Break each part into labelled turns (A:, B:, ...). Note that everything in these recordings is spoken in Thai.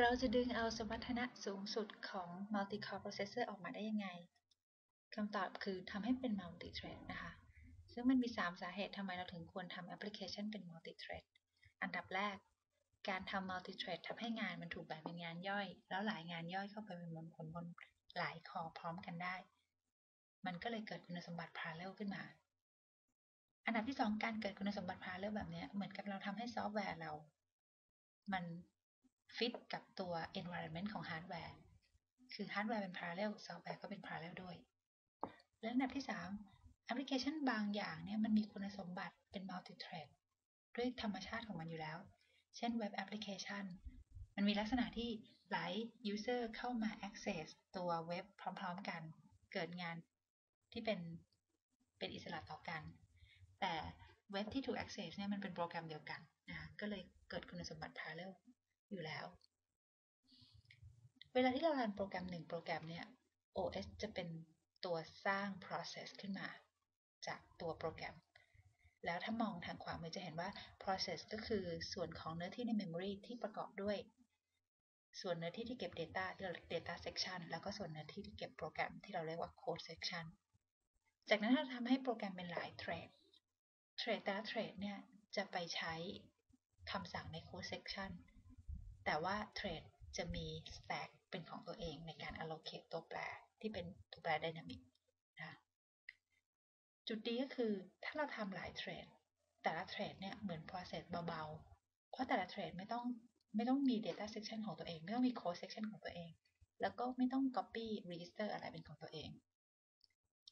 A: เราจะดึงเอาสมรรถนะสูงสุดของ multi-core processor ออกมาได้ยังไง คำตอบคือทำให้เป็น multi-thread นะคะ ซึ่งมันมี 3 สาเหตุทำไมเราถึงควรทำแอปพลิเคชันเป็น multi-thread อันดับแรก การทำ multi-thread ทำให้งานมันถูกแบ่งเป็นงานย่อย แล้วหลายงานย่อยเข้าไปเป็นบนผลบนหลายคอพร้อมกันได้ มันก็เลยเกิดคุณสมบัติ parallel ขึ้นมา อันดับที่ 2 การเกิดคุณสมบัติ parallel แบบนี้เหมือนกับเราทำให้ซอฟต์แวร์เรา มัน ฟิตกับตัว environment ของฮาร์ดแวร์คือฮาร์ดแวร์เป็น parallel ซอฟต์แวร์ก็เป็น parallel ด้วย และอันดับที่ 3 แอปพลิเคชันบางอย่างเนี่ยมันมีคุณสมบัติเป็น multi thread ด้วยธรรมชาติของมันอยู่แล้ว เช่นเว็บแอปพลิเคชันมันมีลักษณะที่หลาย user เข้ามา access ตัวเว็บพร้อมๆกัน เกิดงานที่เป็นเป็นอิสระต่อกัน แต่เว็บที่ถูก access เนี่ยมันเป็นโปรแกรมเดียวกันนะก็เลยเกิดคุณสมบัติ parallel อยู่แล้ว เวลาที่เรารันโปรแกรมหนึ่งโปรแกรมเนี่ย OS จะเป็นตัวสร้าง process ขึ้นมา จากตัวโปรแกรม แล้วถ้ามองทางขวามือจะเห็นว่า process ก็คือส่วนของเนื้อที่ใน memory ที่ประกอบด้วย ส่วนเนื้อที่ที่เก็บ data ที่เราเรียก data section แล้วก็ส่วนเนื้อที่ที่เก็บโปรแกรมที่เราเรียกว่า code section จากนั้นเราทำให้โปรแกรมเป็นหลาย thread thread แต่ละ thread เนี่ยจะไปใช้คำสั่งใน code section แต่ว่า thread จะมี stack เป็นของตัวเองในการ allocate ตัวแปรที่เป็นตัวแปร dynamic นะจุดดีก็คือถ้าเราทำหลาย thread แต่ละ thread เนี่ยเหมือน process เบาๆ เพราะแต่ละ thread ไม่ต้องไม่ต้องมี data section ของตัวเอง ไม่ต้องมี code section ของตัวเอง แล้วก็ไม่ต้อง copy register อะไรเป็นของตัวเอง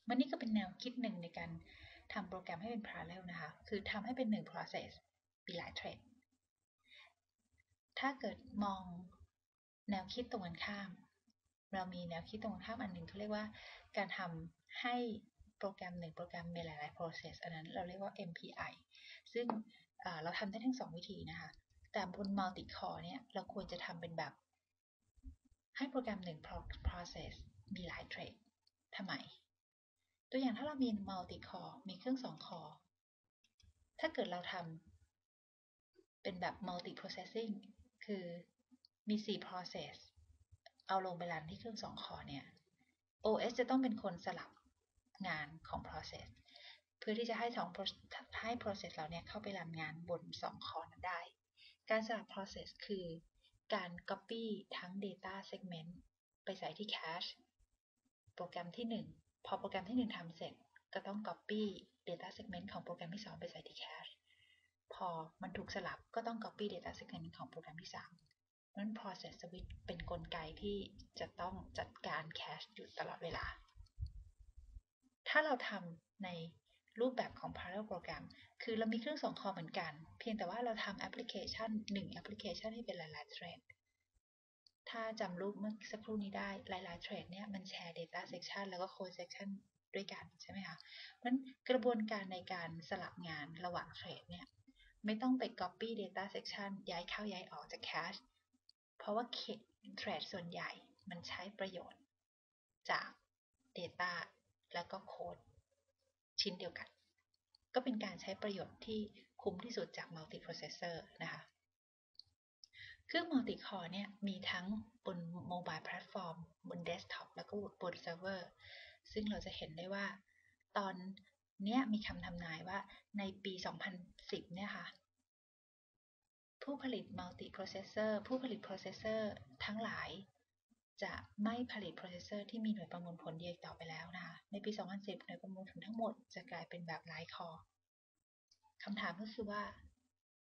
A: มันนี่ก็เป็นแนวคิดหนึ่งในการทำโปรแกรมให้เป็น parallel นะคะ คือทำให้เป็นหนึ่ง process มีหลาย thread ถ้าเกิดมองแนวคิดตรงกันข้าม เรามีแนวคิดตรงกันข้ามอันหนึ่งเขาเรียกว่าการทำให้โปรแกรมหนึ่งโปรแกรมมีหลายๆ process อันนั้นเราเรียกว่า MPI ซึ่งเราทำได้ทั้งสองวิธีนะคะ แต่บน multi core เนี่ย เราควรจะทำเป็นแบบ ให้โปรแกรมหนึ่ง process มีหลาย thread ทำไม ตัวอย่างถ้าเรามี multi core มีเครื่องสอง core ถ้าเกิดเราทำเป็นแบบ multi processing คือมี 4 process เอาลงไปรันที่เครื่อง2คอเนี่ย OS จะต้องเป็นคนสลับงานของ process เพื่อที่จะให้2ให้ process เราเนี่ยเข้าไปรันงานบน 2 คอนั้นได้ การสลับ process คือการ copy ทั้ง data segment ไปใส่ที่ cache โปรแกรมที่ 1 พอโปรแกรมที่ 1ทำเสร็จ ก็ต้อง copy data segment ของโปรแกรมที่ 2 ไปใส่ที่ cache พอมันถูกสลับก็ต้อง copy data segment ของโปรแกรมที่3นั้น process switch เป็นนกลไกที่จะต้องจัดการ cache อยู่ตลอดเวลา ถ้าเราทำในรูปแบบของ parallel program คือเรามีเครื่องสองคอเหมือนกัน เพียงแต่ว่าเราทำแอปพลิเคชันหนึ่งแอปพลิเคชันให้เป็นหลายๆ thread ถ้าจำรูปเมื่อสักครู่นี้ได้หลายๆ thread เนี่ยมันแชร์ data section แล้วก็ code section ด้วยกันใช่ไหมคะมันกระบวนการในการสลับงานระหว่าง thread เนี่ย ไม่ต้องไป copy data section ย้ายเข้าย้ายออกจาก cache เพราะว่า thread ส่วนใหญ่มันใช้ประโยชน์ จาก data แล้วก็โค้ดชิ้นเดียวกัน ก็เป็นการใช้ประโยชน์ที่คุ้มที่สุดจาก multi processor นะคะ เครื่อง multi core เนี่ยมีทั้งบน mobile platform บน desktop แล้วก็บน server ซึ่งเราจะเห็นได้ว่าตอน เนี้ยมีคำทำนายว่าในปี 2010 เนี่ยค่ะ ผู้ผลิต multi processor ผู้ผลิต processor ทั้งหลาย จะไม่ผลิต processor ที่มีหน่วยประมวลผลเดียวต่อไปแล้วนะคะ ในปี 2010 หน่วยประมวลผลทั้งหมดจะกลายเป็นแบบหลายคอคำถามก็คือว่า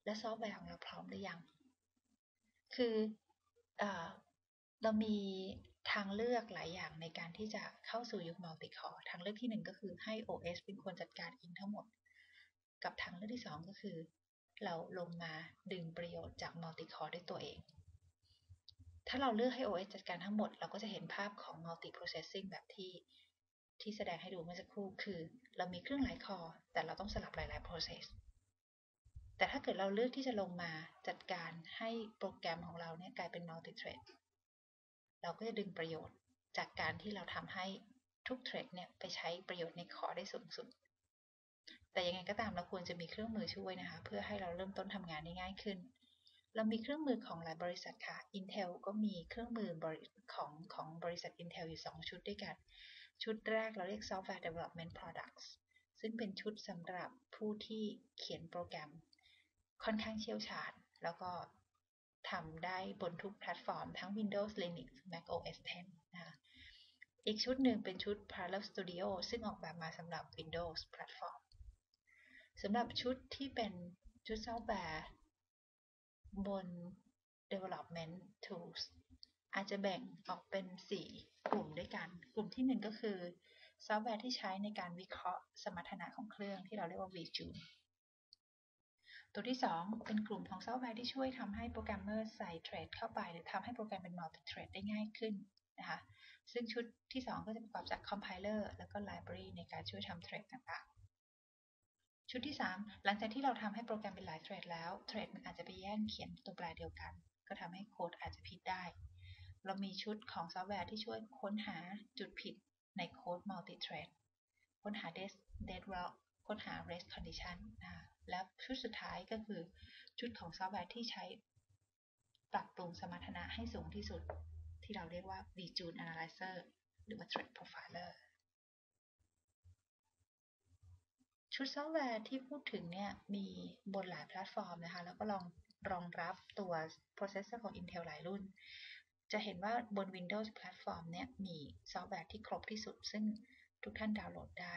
A: และซอฟต์แวร์ของเราพร้อมหรือยัง คือเอเรามี ทางเลือกหลายอย่างในการที่จะเข้าสู่ยุคมัลติคอร์ทางเลือกที่หนึ่งก็คือให้ OS เป็นคนจัดการเองทั้งหมด กับทางเลือกที่สองก็คือ เราลงมาดึงประโยชน์จากมัลติคอร์ด้วยตัวเอง ถ้าเราเลือกให้ OS จัดการทั้งหมด เราก็จะเห็นภาพของ multi processing แบบที่ที่แสดงให้ดูเมื่อสักครู่คือ เรามีเครื่องหลายคอแต่เราต้องสลับหลาย ๆ process แต่ถ้าเกิดเราเลือกที่จะลงมาจัดการให้โปรแกรมของเราเนี่ยกลายเป็น multi thread เราก็จะดึงประโยชน์จากการที่เราทำให้ทุกเทรดเนี่ยไปใช้ประโยชน์ในคอได้สูงสุด แต่ยังไงก็ตามเราควรจะมีเครื่องมือช่วยนะคะ เพื่อให้เราเริ่มต้นทำงานได้ง่ายขึ้น เรามีเครื่องมือของหลายบริษัทค่ะ Intel ก็มีเครื่องมือของของบริษัท Intel อยู่ 2 ชุดด้วยกัน ชุดแรกเราเรียก Software Development Products ซึ่งเป็นชุดสำหรับผู้ที่เขียนโปรแกรม ค่อนข้างเชี่ยวชาญ แล้วก็ ทำได้บนทุกแพลตฟอร์มทั้ง Windows Linux Mac OS X นะคะอีกชุดหนึ่งเป็นชุด Parallel Studio ซึ่งออกแบบมาสำหรับ Windows Platform สำหรับชุดที่เป็นชุดซอฟต์แวร์บน development tools อาจจะแบ่งออกเป็น 4 กลุ่มด้วยกัน กลุ่มที่ 1 ก็คือ ซอฟต์แวร์ที่ใช้ในการวิเคราะห์สมรรถนะของเครื่องที่เราเรียกว่า VJune ตัวที่ 2 เป็นกลุ่มของซอฟต์แวร์ที่ช่วยทำให้โปรแกรมเมอร์ใส่เทรดเข้าไป หรือทำให้โปรแกรมเป็น multi thread ได้ง่ายขึ้นนะคะซึ่งชุดที่ 2 ก็จะประกอบจาก compiler แล้วก็ library ในการช่วยทำเทรดต่างๆ ชุดที่ 3 หลังจากที่เราทำให้โปรแกรมเป็นหลายเทรดแล้วเทรดมันอาจจะไปแย่งเขียนตัวแปรเดียวกัน ก็ทำให้โค้ดอาจจะผิดได้ เรามีชุดของซอฟต์แวร์ที่ช่วยค้นหาจุดผิดในโค้ด multi thread ค้นหา deadlock ค้นหา rest condition นะคะ และชุดสุดท้ายก็คือชุดของซอฟต์แวร์ที่ใช้ปรับปรุงสมรรถนะให้สูงที่สุด ที่เราเรียกว่า VJune Analyzer หรือว่า Thread Profiler ชุดซอฟต์แวร์ที่พูดถึงเนี่ยมีบนหลายแพลตฟอร์มนะคะ แล้วก็ลองรองรับตัว processor ของ Intel หลายรุ่น จะเห็นว่าบน Windows Platform เนี่ยมีซอฟต์แวร์ที่ครบที่สุด ซึ่งทุกท่านดาวน์โหลดได้